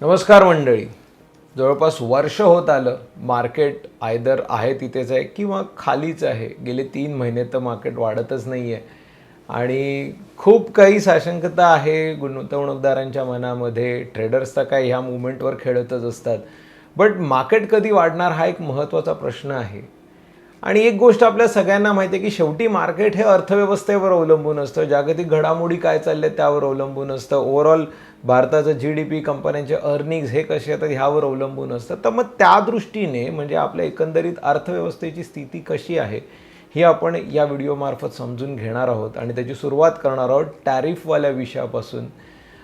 नमस्कार मंडळी. जवळपास वर्ष होत आलं मार्केट आयदर आहे तिथेच आहे किंवा खालीच आहे. गेले तीन महिने तर मार्केट वाढतच नाही आहे आणि खूप काही साशंकता आहे गुंतवणूकदारांच्या मनामध्ये. ट्रेडर्स तर काय ह्या मुवमेंटवर खेळतच असतात. बट मार्केट कधी वाढणार हा एक महत्त्वाचा प्रश्न आहे. आणि एक गोष्ट आपल्या सगळ्यांना माहिती आहे की शेवटी मार्केट हे अर्थव्यवस्थेवर अवलंबून असतं. जागतिक घडामोडी काय चालल्या त्यावर अवलंबून असतं. ओव्हरऑल भारताचं जी डी पी कंपन्यांचे अर्निंग्स हे कसे येतात ह्यावर अवलंबून असतं. तर मग त्या दृष्टीने म्हणजे आपल्या एकंदरीत अर्थव्यवस्थेची स्थिती कशी आहे ही आपण या व्हिडिओमार्फत समजून घेणार आहोत. आणि त्याची सुरुवात करणार आहोत टॅरिफवाल्या विषयापासून.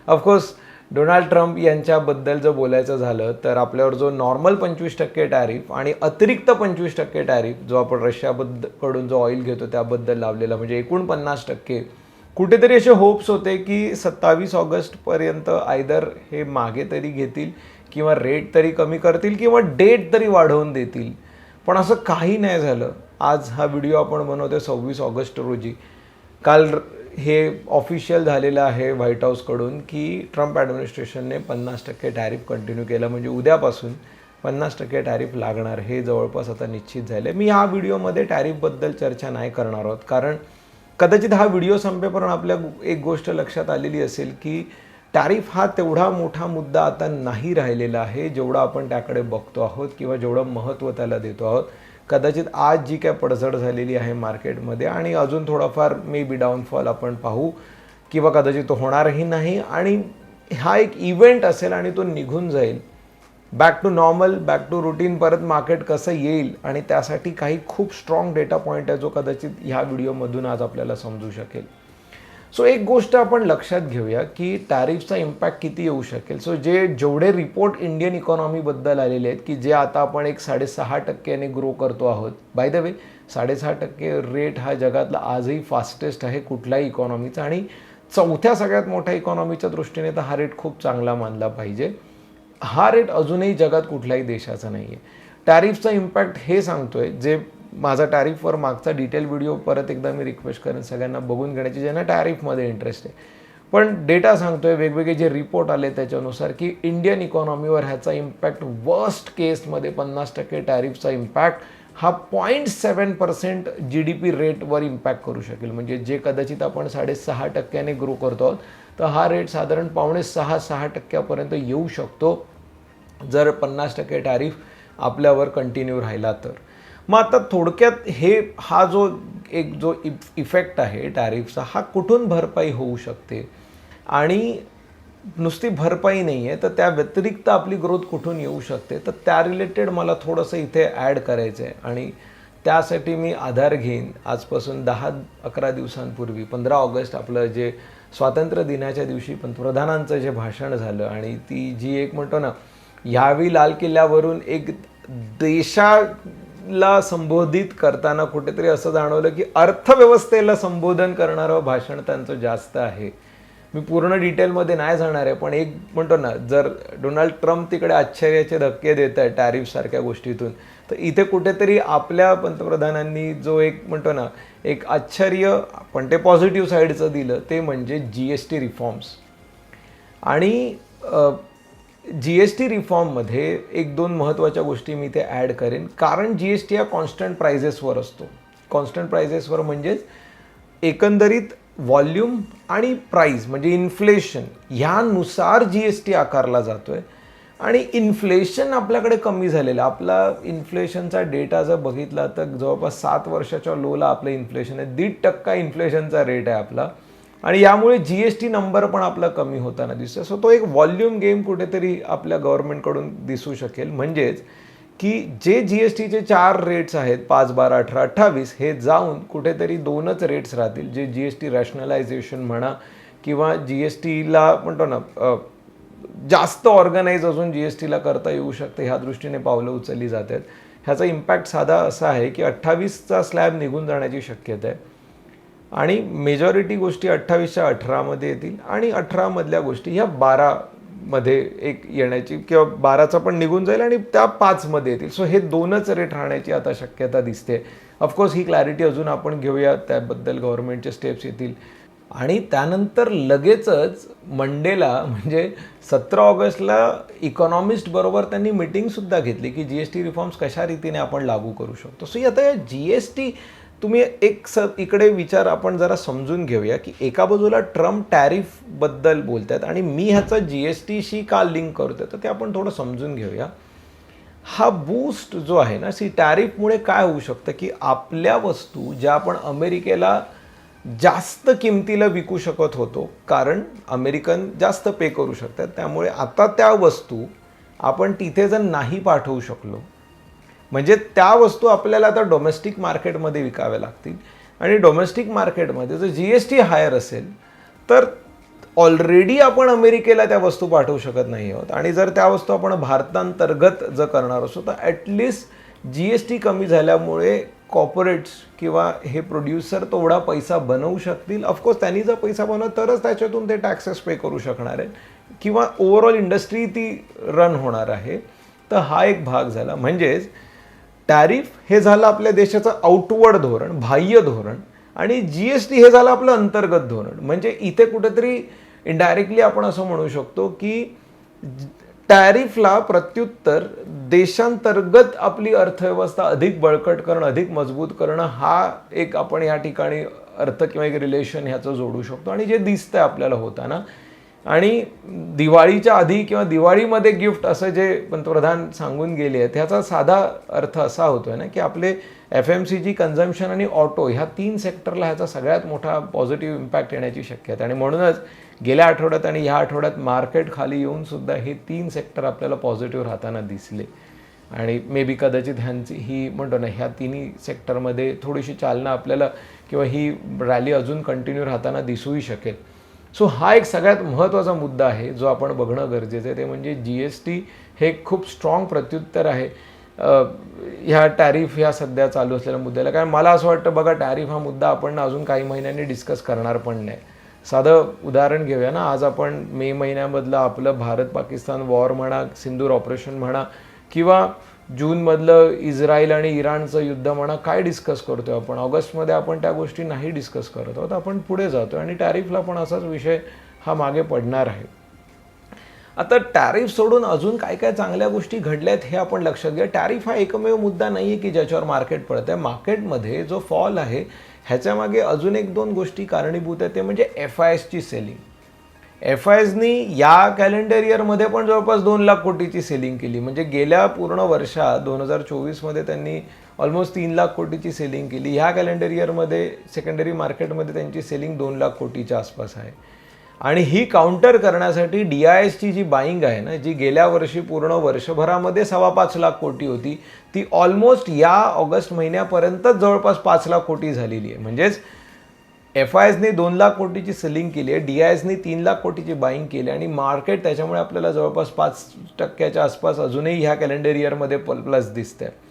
ऑफकोर्स डोनाल्ड ट्रम्प यांच्याबद्दल जर बोलायचं झालं तर आपल्यावर जो नॉर्मल पंचवीस टक्के टॅरिफ आणि अतिरिक्त पंचवीस टक्के टॅरिफ जो आपण रशियाबद्दलकडून जो ऑइल घेतो त्याबद्दल लावलेला म्हणजे एकूण पन्नास टक्के कुठेतरी असे होप्स होते की सत्तावीस ऑगस्टपर्यंत आयदर हे मागे तरी घेतील किंवा रेट तरी कमी करतील किंवा डेट तरी वाढवून देतील. पण असं काही नाही झालं. आज हा व्हिडिओ आपण बनवतो सव्वीस ऑगस्ट रोजी. काल र- हे ऑफिशियल झालेलं आहे व्हाईट हाऊसकडून की ट्रम्प ॲडमिनिस्ट्रेशनने पन्नास टक्के टॅरिफ कंटिन्यू केलं. म्हणजे उद्यापासून पन्नास टक्के टॅरिफ लागणार. हे जवळपास आता निश्चित झालं आहे मी ह्या व्हिडिओमध्ये टॅरिफबद्दल चर्चा नाही करणार आहोत. कारण कदाचित हा व्हिडिओ संपेपर्यंत आपल्या एक गोष्ट लक्षात आलेली असेल की टॅरिफ हा तेवढा मोठा मुद्दा आता नाही राहिलेला आहे जेवढा आपण त्याकडे बघतो आहोत किंवा जेवढं महत्त्व त्याला देतो आहोत. कदाचित आज जी काय पडझड झालेली आहे मार्केटमध्ये आणि अजून थोडाफार मे बी डाऊनफॉल आपण पाहू किंवा कदाचित तो होणारही नाही आणि हा एक इव्हेंट असेल आणि तो निघून जाईल. Back to normal back to routine परत मार्केट कसं येईल आणि त्यासाठी काही खूप स्ट्रॉंग डेटा पॉईंट आहे जो कदाचित ह्या व्हिडिओमधून आज आपल्याला समजू शकेल. सो एक गोष्ट आपण लक्षात घेऊया की टॅरिफचा इम्पॅक्ट किती येऊ शकेल. सो जे जेवढे रिपोर्ट इंडियन इकॉनॉमीबद्दल आलेले आहेत की जे आता आपण एक साडेसहा टक्क्याने ग्रो करतो आहोत. बाय द वे साडेसहा टक्के रेट हा जगातला आजही फास्टेस्ट आहे कुठल्याही इकॉनॉमीचा आणि चौथ्या सगळ्यात मोठ्या इकॉनॉमीच्या दृष्टीने तर हा रेट खूप चांगला मानला पाहिजे. हा रेट अजूनही जगात कुठल्याही देशाचा नाही आहे टॅरिफचा इम्पॅक्ट हे सांगतोय जे माझा टॅरिफवर मागचा डिटेल व्हिडिओ परत एकदा मी रिक्वेस्ट करेन सगळ्यांना बघून घेण्याची ज्यांना टॅरिफमध्ये इंटरेस्ट आहे. पण डेटा सांगतोय वेगवेगळे जे रिपोर्ट आले त्याच्यानुसार की इंडियन इकॉनॉमीवर ह्याचा इम्पॅक्ट वर्स्ट केसमध्ये पन्नास टक्के टॅरिफचा इम्पॅक्ट हा point seven percent G D P रेटवर impact करू शकेल. म्हणजे जे कदाचित आपण साडेसहा टक्क्याने ग्रो करतो आहोत तर हा रेट साधारण पावणे सहा सहा टक्क्यापर्यंत येऊ शकतो. जर पन्नास टक्के टॅरिफ आपल्यावर कंटिन्यू राहिला तर. मग आता थोडक्यात हे हा जो एक जो इफ इफेक्ट आहे टॅरिफचा हा कुठून भरपाई होऊ शकते? आणि नुसती भरपाई नाही आहे तर त्या व्यतिरिक्त आपली ग्रोथ कुठून येऊ शकते? तर त्या रिलेटेड मला थोडंसं इथे ॲड करायचं आहे आणि त्यासाठी मी आधार घेईन. आजपासून दहा अकरा दिवसांपूर्वी पंधरा ऑगस्ट आपलं जे स्वातंत्र्य दिनाच्या दिवशी पंतप्रधानांचं जे भाषण झालं आणि ती जी एक म्हणतो ना यावेळी लाल किल्ल्यावरून एक देशा ला संबोधित करताना कुठेतरी असं जाणवलं की अर्थव्यवस्थेला संबोधन करणारं भाषण त्यांचं जास्त आहे. मी पूर्ण डिटेलमध्ये नाही जाणार आहे पण एक म्हणतो ना जर डोनाल्ड ट्रम्प तिकडे आश्चर्याचे धक्के देत आहे टॅरिफसारख्या गोष्टीतून तर इथे कुठेतरी आपल्या पंतप्रधानांनी जो एक म्हणतो ना एक आश्चर्य पण ते पॉझिटिव्ह साईडचं दिलं ते म्हणजे जी एस टी रिफॉर्म्स. आणि जी एस टी रिफॉर्ममध्ये एक दोन महत्त्वाच्या गोष्टी मी ते ॲड करेन. कारण जी एस टी हा कॉन्स्टंट प्रायझेसवर असतो. कॉन्स्टंट प्रायझेसवर म्हणजेच एकंदरीत व्हॉल्यूम आणि प्राईज म्हणजे इन्फ्लेशन ह्यानुसार जी एस टी आकारला जातो आहे आणि इन्फ्लेशन आपल्याकडे कमी झालेलं आहे. आपला इन्फ्लेशनचा डेटा जर बघितला तर जवळपास सात वर्षाच्या लोला आपलं इन्फ्लेशन आहे. दीड टक्का इन्फ्लेशनचा रेट आहे आपला. आणि यामुळे जी एस टी नंबर पण आपला कमी होताना दिसतो सो तो एक व्हॉल्यूम गेम कुठेतरी आपल्या गव्हर्नमेंटकडून दिसू शकेल. म्हणजेच की जे जी एस टीचे चार रेट्स आहेत पाच बारा अठरा अठ्ठावीस हे जाऊन कुठेतरी दोनच रेट्स राहतील. जे जी एस टी रॅशनलायझेशन म्हणा किंवा जी एस टीला म्हणतो ना जास्त ऑर्गनाईज अजून जी एस टीला करता येऊ शकते ह्या दृष्टीने पावलं उचलली जात आहेत ह्याचा इम्पॅक्ट साधा असा आहे की अठ्ठावीसचा स्लॅब निघून जाण्याची शक्यता आहे. आणि मेजॉरिटी गोष्टी अठ्ठावीसच्या अठरामध्ये येतील आणि अठरामधल्या गोष्टी ह्या बारामध्ये एक येण्याची किंवा बाराचा पण निघून जाईल आणि त्या पाचमध्ये येतील. सो हे दोनच रेट राहण्याची आता शक्यता दिसते. ऑफकोर्स ही क्लॅरिटी अजून आपण घेऊया. त्याबद्दल गव्हर्नमेंटचे स्टेप्स येतील. आणि त्यानंतर लगेचच मंडेला म्हणजे सतरा ऑगस्टला इकॉनॉमिस्ट बरोबर त्यांनी मिटिंगसुद्धा घेतली की जी एस टी रिफॉर्म्स कशा रीतीने आपण लागू करू शकतो. सो आता या जी एस टी तुम्ही एक स इकडे विचार आपण जरा समजून घेऊया की एका बाजूला ट्रम्प टॅरिफबद्दल बोलत आहेत आणि मी ह्याचा जी एस टीशी का लिंक करतोय? तर ते आपण थोडं समजून घेऊया. हा बूस्ट जो आहे ना सी टॅरिफमुळे काय होऊ शकतं की आपल्या वस्तू ज्या आपण अमेरिकेला जास्त किमतीला विकू शकत होतो कारण अमेरिकन जास्त पे करू शकतात त्यामुळे आता त्या वस्तू आपण तिथे जर नाही पाठवू शकलो म्हणजे त्या वस्तू आपल्याला आता डोमेस्टिक मार्केटमध्ये विकाव्या लागतील. आणि डोमेस्टिक मार्केटमध्ये जर जी एस टी हायर असेल तर ऑलरेडी आपण अमेरिकेला त्या वस्तू पाठवू शकत नाही आहोत. आणि जर त्या वस्तू आपण भारतांतर्गत जर करणार असू तर ॲटलिस्ट जी एस टी कमी झाल्यामुळे कॉर्पोरेट्स किंवा हे प्रोड्युसर तेवढा पैसा बनवू शकतील. ऑफकोर्स त्यांनी जर पैसा बनवला तरच त्याच्यातून ते टॅक्सेस पे करू शकणार आहेत. किंवा ओव्हरऑल इंडस्ट्री ती रन होणार आहे. तर हा एक भाग झाला. म्हणजेच टॅरिफ हे झालं आपल्या देशाचं आउटवर्ड धोरण बाह्य धोरण आणि जी एस टी हे झालं आपलं अंतर्गत धोरण. म्हणजे इथे कुठेतरी इनडायरेक्टली आपण असं म्हणू शकतो की टॅरिफला प्रत्युत्तर देशांतर्गत आपली अर्थव्यवस्था अधिक बळकट करणं अधिक मजबूत करणं हा एक आपण या ठिकाणी अर्थ किंवा एक रिलेशन ह्याचं जोडू शकतो. आणि जे दिसतंय आपल्याला होताना आणि दिवाळीच्या आधी किंवा दिवाळीमध्ये गिफ्ट असं जे पंतप्रधान सांगून गेले आहेत ह्याचा साधा अर्थ असा होतो आहे ना की आपले F M C G consumption आणि ऑटो ह्या तीन सेक्टरला ह्याचा सगळ्यात मोठा पॉझिटिव्ह इम्पॅक्ट येण्याची शक्यता आहे. आणि म्हणूनच गेल्या आठवड्यात आणि ह्या आठवड्यात मार्केट खाली येऊनसुद्धा हे तीन सेक्टर आपल्याला पॉझिटिव्ह राहताना दिसले. आणि मे बी कदाचित ह्यांची ही म्हणतो ना ह्या तिन्ही सेक्टरमध्ये थोडीशी चालना आपल्याला किंवा ही रॅली अजून कंटिन्यू राहताना दिसूही शकेल. सो हा एक सगळ्यात महत्त्वाचा मुद्दा आहे जो आपण बघणं गरजेचं आहे. ते म्हणजे जी एस टी हे खूप स्ट्रॉंग प्रत्युत्तर आहे. ह्या टॅरिफ ह्या सध्या चालू असलेल्या मुद्द्याला. कारण मला असं वाटतं बघा टॅरिफ हा मुद्दा आपण अजून काही महिन्यांनी डिस्कस करणार पण नाही. साधं उदाहरण घेऊया ना. आज आपण मे महिन्यामधलं आपलं भारत पाकिस्तान वॉर म्हणा सिंदूर ऑपरेशन म्हणा किंवा जूनमधलं इस्रायल आणि इराणचं युद्ध म्हणा काय डिस्कस करतोय आपण? ऑगस्टमध्ये आपण त्या गोष्टी नाही डिस्कस करत आहोत. आपण पुढे जातो आणि टॅरिफला पण असाच विषय हा मागे पडणार आहे. आता टॅरिफ सोडून अजून काय काय चांगल्या गोष्टी घडल्यात हे आपण लक्षात घ्या टॅरिफ हा एकमेव मुद्दा नाही आहे की ज्याच्यावर मार्केट पडत आहे मार्केटमध्ये जो फॉल आहे ह्याच्यामागे अजून एक दोन गोष्टी कारणीभूत आहेत. ते म्हणजे एफ आय एसची सेलिंग एफ आय या कॅलेंडर इयरमध्ये पण जवळपास दोन लाख कोटीची सेलिंग केली. म्हणजे गेल्या पूर्ण वर्षात दोन हजार चोवीसमध्ये त्यांनी ऑलमोस्ट तीन लाख कोटीची सेलिंग केली. ह्या कॅलेंडर इयरमध्ये सेकंडरी मार्केटमध्ये त्यांची सेलिंग दोन लाख कोटीच्या आसपास आहे. आणि ही काउंटर करण्यासाठी डी आय एसची जी बाईंग आहे ना जी गेल्या वर्षी पूर्ण वर्षभरामध्ये सव्वा पाच लाख कोटी होती ती ऑलमोस्ट या ऑगस्ट महिन्यापर्यंतच जवळपास पाच लाख कोटी झालेली आहे. म्हणजेच एफ आय एसने दोन लाख कोटीची सेलिंग केली आहे डी आय एसने तीन लाख कोटीची बाईंग केली आणि मार्केट त्याच्यामुळे आपल्याला जवळपास पाच टक्क्याच्या आसपास अजूनही ह्या कॅलेंडर इयरमध्ये प्लस दिसतं आहे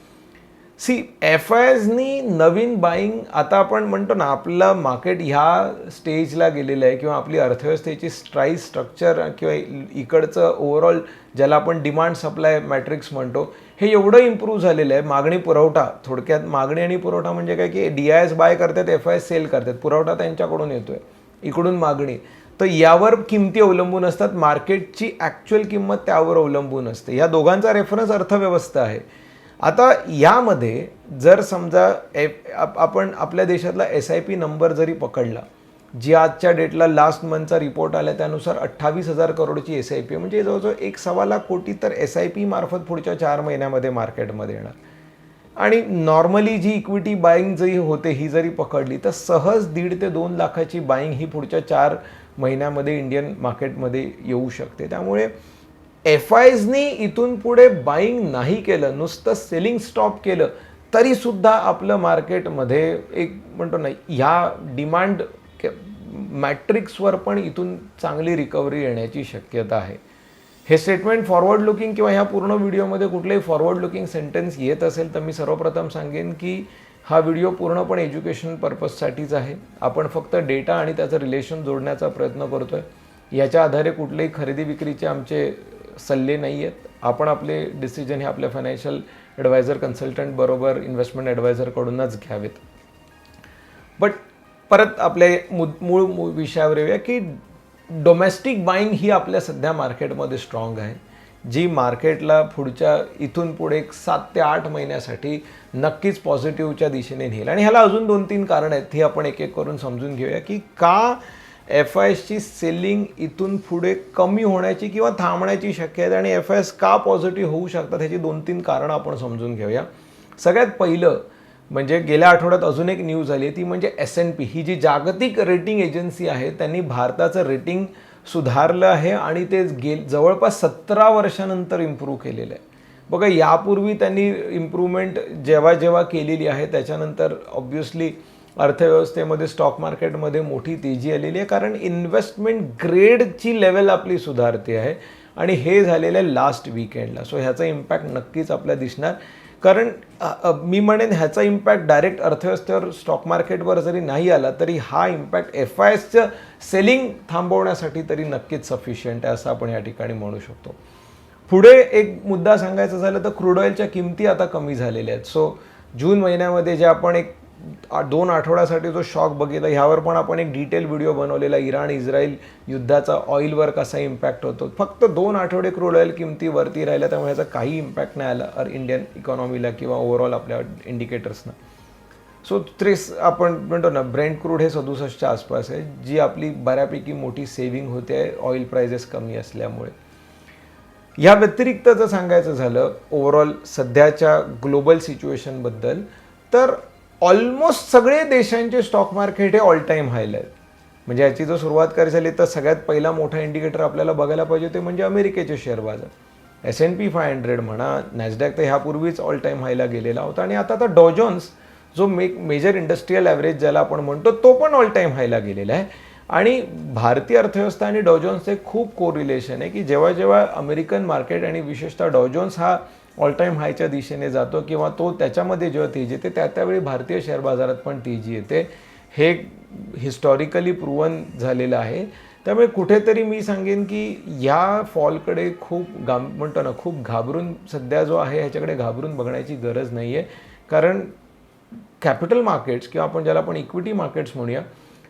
सी एफ आय एसनी नवीन बाईंग आता आपण म्हणतो ना आपलं मार्केट ह्या स्टेजला गेलेलं आहे किंवा आपली अर्थव्यवस्थेची स्ट्राईस स्ट्रक्चर किंवा इकडचं ओव्हरऑल ज्याला आपण डिमांड सप्लाय मॅट्रिक्स म्हणतो हे एवढं इम्प्रूव्ह झालेलं आहे. मागणी पुरवठा थोडक्यात मागणी आणि पुरवठा म्हणजे काय की डी आय एस बाय करतात एफ आय एस सेल करतात. पुरवठा त्यांच्याकडून येतोय इकडून मागणी. तर यावर किमती अवलंबून असतात. मार्केटची ॲक्च्युअल किंमत त्यावर अवलंबून असते. या दोघांचा रेफरन्स अर्थव्यवस्था आहे. आता यामध्ये जर समजा एफ आपण आपल्या देशातला एस आय पी नंबर जरी पकडला जी आजच्या डेटला लास्ट मंथचा रिपोर्ट आला त्यानुसार अठ्ठावीस हजार करोडची एस आय पी म्हणजे जवळजवळ एक सव्वा लाख कोटी तर एस आय पी मार्फत पुढच्या चार महिन्यामध्ये मार्केटमध्ये येणार. आणि नॉर्मली जी इक्विटी बाईंग जरी होते ही जरी पकडली तर सहज दीड ते दोन लाखाची बाईंग ही पुढच्या चार महिन्यामध्ये इंडियन मार्केटमध्ये येऊ शकते. त्यामुळे एफ आयजनी इथून पुढे बाईंग नाही केलं नुसतं सेलिंग स्टॉप केलं तरीसुद्धा आपलं मार्केटमध्ये एक म्हणतो ना ह्या डिमांड मॅट्रिक्सवर पण इथून चांगली रिकव्हरी येण्याची शक्यता आहे. हे स्टेटमेंट फॉरवर्ड लुकिंग किंवा ह्या पूर्ण व्हिडिओमध्ये कुठलेही फॉरवर्ड लुकिंग सेंटेन्स येत असेल तर मी सर्वप्रथम सांगेन की हा व्हिडिओ पूर्णपणे एज्युकेशन पर्पजसाठीच आहे. आपण फक्त डेटा आणि त्याचं रिलेशन जोडण्याचा प्रयत्न करतो आहे याच्या आधारे कुठलेही खरेदी विक्रीचे आमचे सल्ले नाही आहेत. आपण आपले डिसिजन हे आपल्या फायनान्शियल ॲडवायझर कन्सल्टंट बरोबर इन्व्हेस्टमेंट ॲडवायझरकडूनच घ्यावेत. बट परत आपल्या मु- मूळ मूळ विषयावर येऊया की डोमेस्टिक बाईंग ही आपल्या सध्या मार्केटमध्ये स्ट्रॉंग आहे. जी मार्केटला पुढच्या इथून पुढे एक सात ते आठ महिन्यासाठी नक्कीच पॉझिटिव्हच्या दिशेने नेईल. आणि ह्याला अजून दोन तीन कारण आहेत ही आपण एक एक करून समजून घेऊया की का एफ आय एसची सेलिंग इथून पुढे कमी होण्याची किंवा थांबण्याची शक्यता आहे आणि एफ आय एस का पॉझिटिव्ह होऊ शकतात ह्याची दोन तीन कारणं आपण समजून घेऊया. सगळ्यात पहिलं म्हणजे गेल्या आठवड्यात अजून एक न्यूज आली आहे ती म्हणजे एस एन पी ही जी जागतिक रेटिंग एजन्सी आहे त्यांनी भारताचं रेटिंग सुधारलं आहे आणि ते गे जवळपास सतरा वर्षानंतर इम्प्रूव्ह केलेलं आहे. बघा यापूर्वी त्यांनी इम्प्रूव्हमेंट जेव्हा जेव्हा केलेली आहे त्याच्यानंतर ऑब्व्हियसली अर्थव्यवस्थेमध्ये स्टॉक मार्केटमध्ये मोठी तेजी आलेली आहे. कारण इन्व्हेस्टमेंट ग्रेडची लेवल आपली सुधारते आहे. आणि हे झालेलं आहे लास्ट विकेंडला सो ह्याचा इम्पॅक्ट नक्कीच आपल्या दिसणार. कारण मी म्हणेन ह्याचा इम्पॅक्ट डायरेक्ट अर्थव्यवस्थेवर स्टॉक मार्केटवर जरी नाही आला तरी हा इम्पॅक्ट एफ आय एसचं सेलिंग थांबवण्यासाठी तरी नक्कीच सफिशियंट आहे असं आपण या ठिकाणी म्हणू शकतो. पुढे एक मुद्दा सांगायचा झालं तर क्रूड ऑइलच्या किमती आता कमी झालेल्या आहेत. सो जून महिन्यामध्ये जे आपण एक दोन आठवड्यासाठी जो शॉक बघितला ह्यावर पण आपण एक डिटेल व्हिडिओ बनवलेला इराण इस्रायल युद्धाचा ऑइलवर कसा इम्पॅक्ट होतो. फक्त दोन आठवडे क्रूड ऑइल किमती वरती राहिल्या त्यामुळे ह्याचा काही इम्पॅक्ट नाही आला अर इंडियन इकॉनॉमीला किंवा ओव्हरऑल आपल्या इंडिकेटर्सना सो त्रेस आपण म्हणतो ना ब्रँड क्रूड हे सदुसष्टच्या आसपास आहे जी आपली बऱ्यापैकी मोठी सेव्हिंग होते आहे ऑइल प्रायझेस कमी असल्यामुळे. या व्यतिरिक्त जर सांगायचं झालं ओव्हरऑल सध्याच्या ग्लोबल सिच्युएशनबद्दल तर ऑलमोस्ट सगळे देशांचे स्टॉक मार्केट हे ऑल टाईम हायला आहेत. म्हणजे याची जर सुरुवात करायची झाली तर सगळ्यात पहिला मोठा इंडिकेटर आपल्याला बघायला पाहिजे ते म्हणजे अमेरिकेचे शेअर बाजार. S and P five hundred म्हणा नॅसडॅक तर ह्यापूर्वीच ऑल टाईम हायला गेलेला होता. आणि आता तर डॉजॉन्स जो मेक मेजर इंडस्ट्रीयल ॲव्हरेज ज्याला आपण म्हणतो तो पण ऑल टाईम हायला गेलेला आहे. आणि भारतीय अर्थव्यवस्था आणि डॉजॉन्सचे खूप को रिलेशन आहे की जेव्हा जेव्हा अमेरिकन मार्केट आणि विशेषतः डॉजॉन्स हा ऑल टाईम हायच्या दिशेने जातो किंवा तो त्याच्यामध्ये जेव्हा तेजी येते त्या त्यावेळी भारतीय शेअर बाजारात पण तेजी येते. हे हिस्टॉरिकली प्रूवन झालेलं आहे. त्यामुळे कुठेतरी मी सांगेन की या फॉलकडे खूप गा म्हणतो ना खूप घाबरून सध्या जो आहे ह्याच्याकडे घाबरून बघण्याची गरज नाही आहे कारण कॅपिटल मार्केट्स किंवा आपण ज्याला आपण इक्विटी मार्केट्स म्हणूया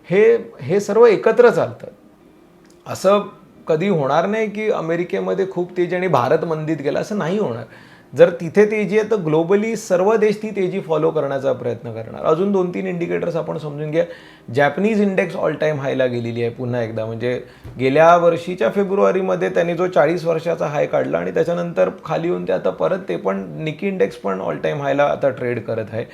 हे हे सर्व एकत्र चालतात असं कधी होणार नाही की अमेरिकेमध्ये खूप तेजी आणि भारत मंदीत गेला असं नाही होणार. जर तिथे तेजी आहे तर ग्लोबली सर्व देश ती तेजी फॉलो करण्याचा प्रयत्न करणार. अजून दोन तीन इंडिकेटर्स आपण समजून घ्या. जॅपनीज इंडेक्स ऑल टाईम हायला गेलेली आहे पुन्हा एकदा. म्हणजे गेल्या वर्षीच्या फेब्रुवारीमध्ये त्यांनी जो चाळीस वर्षाचा हाय काढला आणि त्याच्यानंतर खाली येऊन ते आता परत ते पण निकी इंडेक्स पण ऑल टाईम हायला आता ट्रेड करत आहे.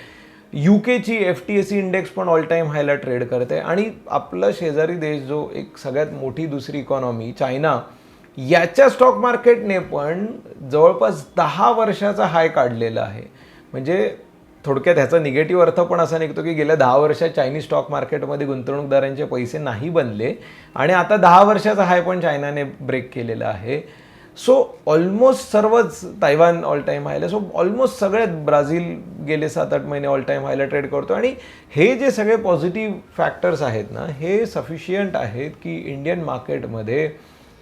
यू केची F T S C index पण ऑल टाईम हायला ट्रेड करते आणि आपला शेजारी देश जो एक सगळ्यात मोठी दुसरी इकॉनॉमी चायना याच्या स्टॉक मार्केटने पण जवळपास दहा वर्षाचा हाय काढलेला आहे. म्हणजे थोडक्यात ह्याचा निगेटिव्ह अर्थ पण असा निघतो की गेल्या दहा वर्षात चायनीज स्टॉक मार्केटमध्ये गुंतवणूकदारांचे पैसे नाही बनले आणि आता दहा वर्षाचा हाय पण चायनाने ब्रेक केलेला आहे. सो ऑलमोस्ट सर्वच तायवान ऑल टाईम हायला सो ऑलमोस्ट सगळ्यात ब्राझील गेले सात आठ महिने ऑल टाईम हायला ट्रेड करतो. आणि हे जे सगळे पॉझिटिव्ह फॅक्टर्स आहेत ना हे सफिशियंट आहेत की इंडियन मार्केटमध्ये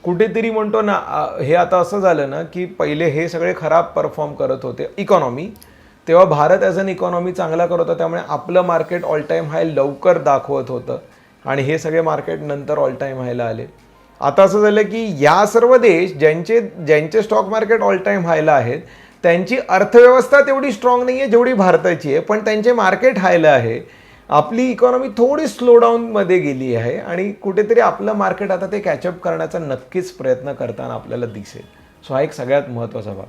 कुठेतरी म्हणतो ना हे आता असं झालं ना की पहिले हे सगळे खराब परफॉर्म करत होते इकॉनॉमी. तेव्हा भारत ॲज अन इकॉनॉमी चांगला करत होता त्यामुळे आपलं मार्केट ऑल टाईम हाय लवकर दाखवत होतं. आणि हे सगळे मार्केट नंतर ऑल टाईम हायला आले. आता असं झालं की या सर्व देश ज्यांचे ज्यांचे स्टॉक मार्केट ऑल टाईम हायला आहेत त्यांची अर्थव्यवस्था तेवढी स्ट्रॉंग नाही आहे जेवढी भारताची आहे पण त्यांचे मार्केट हायला आहे. आपली इकॉनॉमी थोडी स्लो डाऊनमध्ये गेली आहे आणि कुठेतरी आपलं मार्केट आता ते कॅचअप करण्याचा नक्कीच प्रयत्न करताना आपल्याला दिसेल. सो हा एक सगळ्यात महत्त्वाचा भाग.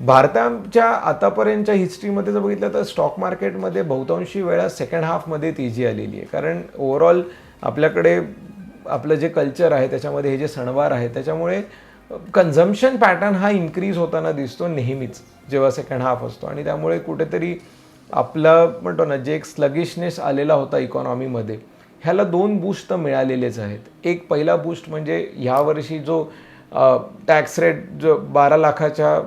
भारताच्या आतापर्यंतच्या हिस्ट्रीमध्ये जर बघितलं तर स्टॉक मार्केटमध्ये बहुतांशी वेळा सेकंड हाफमध्ये तेजी आलेली आहे. कारण ओव्हरऑल आपल्याकडे आपलं जे कल्चर आहे त्याच्यामध्ये हे जे सणवार आहे त्याच्यामुळे कन्झम्शन पॅटर्न हा इन्क्रीज होताना दिसतो नेहमीच जेव्हा सेकंड हाफ असतो. आणि त्यामुळे कुठेतरी आपलं म्हणतो ना जे एक स्लगिशनेस आलेला होता इकॉनॉमीमध्ये ह्याला दोन बूस्ट तर मिळालेलेच आहेत. एक पहिला बूस्ट म्हणजे ह्या वर्षी जो टॅक्स रेट जो बारा लाखाच्या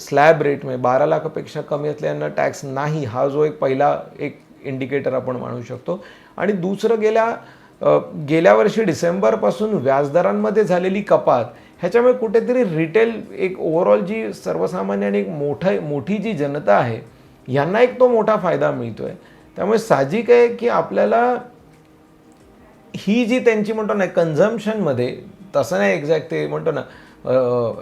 स्लॅब रेट म्हणजे बारा लाखापेक्षा कमी असल्यानं टॅक्स नाही हा जो एक पहिला एक इंडिकेटर आपण मानू शकतो. आणि दुसरं गेल्या गेल्या वर्षी डिसेंबरपासून व्याजदरांमध्ये झालेली कपात ह्याच्यामुळे कुठेतरी रिटेल एक ओव्हरऑल जी सर्वसामान्य आणि एक मोठं मोठी जी जनता आहे यांना एक तो मोठा फायदा मिळतो आहे त्यामुळे साहजिक आहे की आपल्याला ही जी त्यांची म्हणतो ना कन्झम्शनमध्ये तसं नाही एक्झॅक्ट ते म्हणतो ना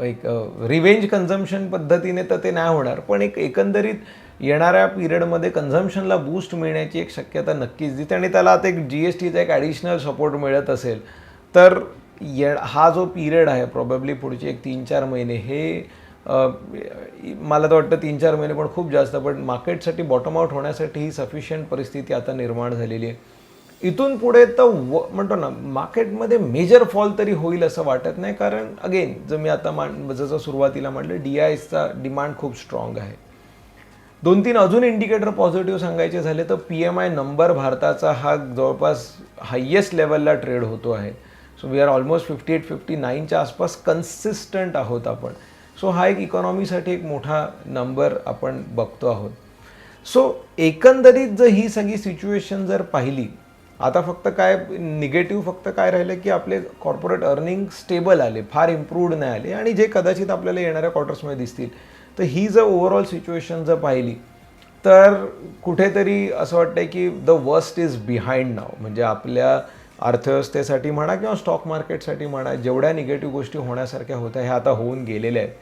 एक रिवेंज कन्झम्शन पद्धतीने तर ते नाही होणार. पण एक एकंदरीत येणाऱ्या पिरियडमध्ये कन्झम्शनला बूस्ट मिळण्याची एक शक्यता नक्कीच दिसते. आणि त्याला आता एक जी एस टीचा एक ॲडिशनल सपोर्ट मिळत असेल तर ये हा जो पिरियड आहे प्रॉबेबली पुढचे एक तीन चार महिने हे मला तर वाटतं तीन चार महिने पण खूप जास्त पण मार्केटसाठी बॉटम आउट होण्यासाठी ही सफिशियंट परिस्थिती आता निर्माण झालेली आहे. इथून पुढे तर व म्हणतो ना मार्केटमध्ये मेजर फॉल तरी होईल असं वाटत नाही कारण अगेन जर मी आता मान जसं सुरुवातीला म्हटलं डी आयचा डिमांड खूप स्ट्रॉंग आहे. दोन तीन अजून इंडिकेटर पॉझिटिव्ह सांगायचे झाले तर पी एम आय नंबर भारताचा हा जवळपास हायेस्ट लेवलला ट्रेड होतो आहे. So we are almost fifty eight fifty नाईनच्या आसपास कन्सिस्टंट आहोत आपण. सो हा एक इकॉनॉमीसाठी एक मोठा नंबर आपण बघतो आहोत. सो एकंदरीत जर ही सगळी सिच्युएशन जर पाहिली आता फक्त काय निगेटिव्ह फक्त काय राहिलं की आपले कॉर्पोरेट अर्निंग स्टेबल आले फार इम्प्रूव्ड नाही आले आणि जे कदाचित आपल्याला येणाऱ्या क्वार्टर्समध्ये दिसतील. तर ही जर ओव्हरऑल सिच्युएशन जर पाहिली तर कुठेतरी असं वाटतंय की the worst is behind now म्हणजे आपल्या अर्थव्यवस्थेसाठी म्हणा किंवा स्टॉक मार्केटसाठी म्हणा जेवढ्या निगेटिव्ह गोष्टी होण्यासारख्या होत्या ह्या आता होऊन गेलेल्या आहेत.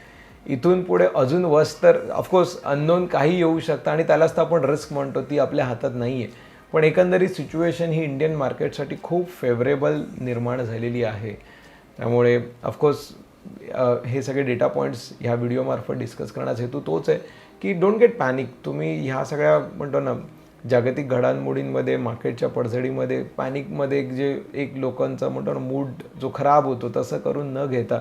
इथून पुढे अजून वस तर ऑफकोर्स अननोन काही येऊ शकतं आणि त्यालाच तर आपण रिस्क म्हणतो ती आपल्या हातात नाही आहे पण एकंदरीत सिच्युएशन ही इंडियन मार्केटसाठी खूप फेवरेबल निर्माण झालेली आहे. त्यामुळे ऑफकोर्स हे सगळे डेटा पॉईंट्स ह्या व्हिडिओमार्फत डिस्कस करण्याचा हेतू तोच आहे की डोंट गेट पॅनिक तुम्ही ह्या सगळ्या म्हणतो ना जागतिक घडामोडींमध्ये मार्केटच्या पडझडीमध्ये पॅनिकमध्ये एक जे एक लोकांचा म्हणतो ना मूड जो खराब होतो तसं करून न घेता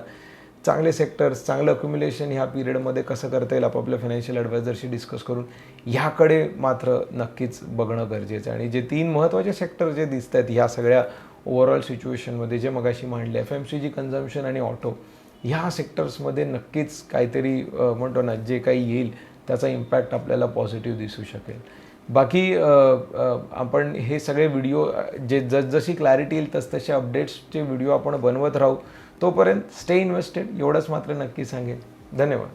चांगले सेक्टर्स चांगलं अक्युम्युलेशन ह्या पिरियडमध्ये कसं करता येईल आपापल्या फायनान्शियल ॲडवायझरशी डिस्कस करून ह्याकडे मात्र नक्कीच बघणं गरजेचं आहे. आणि जे तीन महत्त्वाचे सेक्टर जे दिसत आहेत ह्या सगळ्या ओव्हरऑल सिच्युएशनमध्ये जे मगाशी मांडले F M C G consumption आणि ऑटो ह्या सेक्टर्समध्ये नक्कीच काहीतरी म्हणतो ना जे काही येईल त्याचा इम्पॅक्ट आपल्याला पॉझिटिव्ह दिसू शकेल. बाकी आपण हे सगळे व्हिडिओ जे जसजशी क्लॅरिटी येईल तसतसे अपडेट्सचे व्हिडिओ आपण बनवत राहू. तोपर्यंत स्टे इन्व्हेस्टेड एवढंच मात्र नक्की सांगेल धन्यवाद.